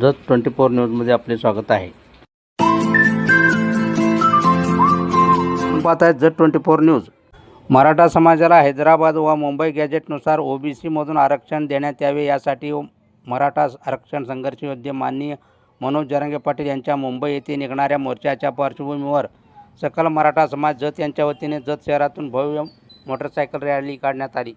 Jat twenty four न्यूजमध्ये आपले स्वागत आहे. पाहत आहेत Jath twenty four news. Maratha समाजाला हैदराबाद व मुंबई गॅजेटनुसार ओबीसीमधून आरक्षण देण्यात यावे यासाठी मराठा आरक्षण संघर्ष योद्धे माननीय मनोज जरांगे पाटील यांच्या मुंबई येथे निघणाऱ्या मोर्चाच्या पार्श्वभूमीवर सकल मराठा समाज जत यांच्या वतीने जत शहरातून भव्य मोटरसायकल रॅली काढण्यात आली.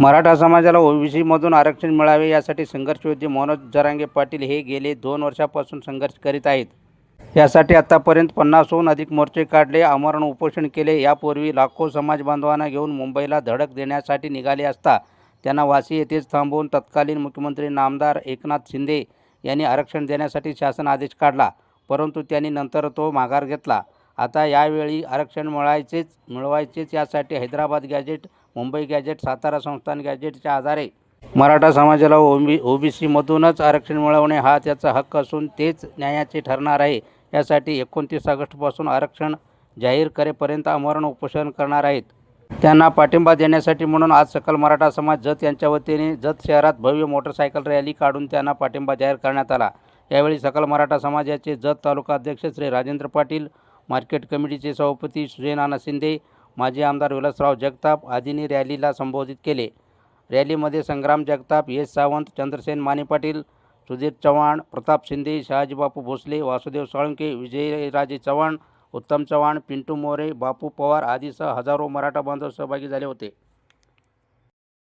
मराठा समाजाला ओबीसीमधून आरक्षण मिळावे यासाठी संघर्षयोद्धे मनोज जरांगे पाटील हे गेले दोन वर्षापासून संघर्ष करीत आहेत. यासाठी आतापर्यंत पन्नासहून अधिक मोर्चे काढले आमरण उपोषण केले. यापूर्वी लाखो समाज बांधवांना घेऊन मुंबईला धडक देण्यासाठी निघाले असता त्यांना वाशी येथेच थांबवून तत्कालीन मुख्यमंत्री नामदार एकनाथ शिंदे यांनी आरक्षण देण्यासाठी शासन आदेश काढला परंतु त्यांनी नंतर तो माघार घेतला. आता यावेळी आरक्षण मिळायचेच मिळवायचेच यासाठी हैदराबाद गॅजेट मुंबई गॅजेट सातारा संस्थान गॅजेटच्या आधारे. मराठा समाजाला ओबी ओबीसीमधूनच आरक्षण मिळवणे हा त्याचा हक्क असून तेच न्यायाचे ठरणार आहे. यासाठी एकोणतीस ऑगस्टपासून आरक्षण जाहीर करेपर्यंत आमरण उपोषण करणार आहेत. त्यांना पाठिंबा देण्यासाठी म्हणून आज सकल मराठा समाज जत यांच्या वतीने जत शहरात भव्य मोटरसायकल रॅली काढून त्यांना पाठिंबा जाहीर करण्यात आला. यावेळी सकल मराठा समाजाचे जत तालुका अध्यक्ष श्री राजेंद्र पाटील मार्केट कमिटीचे सभापती सुजयनाना शिंदे माजी आमदार विलासराव जगताप आदींनी रॅलीला संबोधित केले. रॅलीमध्ये संग्राम जगताप यश सावंत चंद्रसेन माने पाटील सुधीर चव्हाण प्रताप शिंदे शहाजीबापू भोसले वासुदेव साळुंके विजयराजे चव्हाण उत्तम चव्हाण पिंटू मोरे बापू पवार आदीसह हजारो मराठा बांधव सहभागी झाले होते.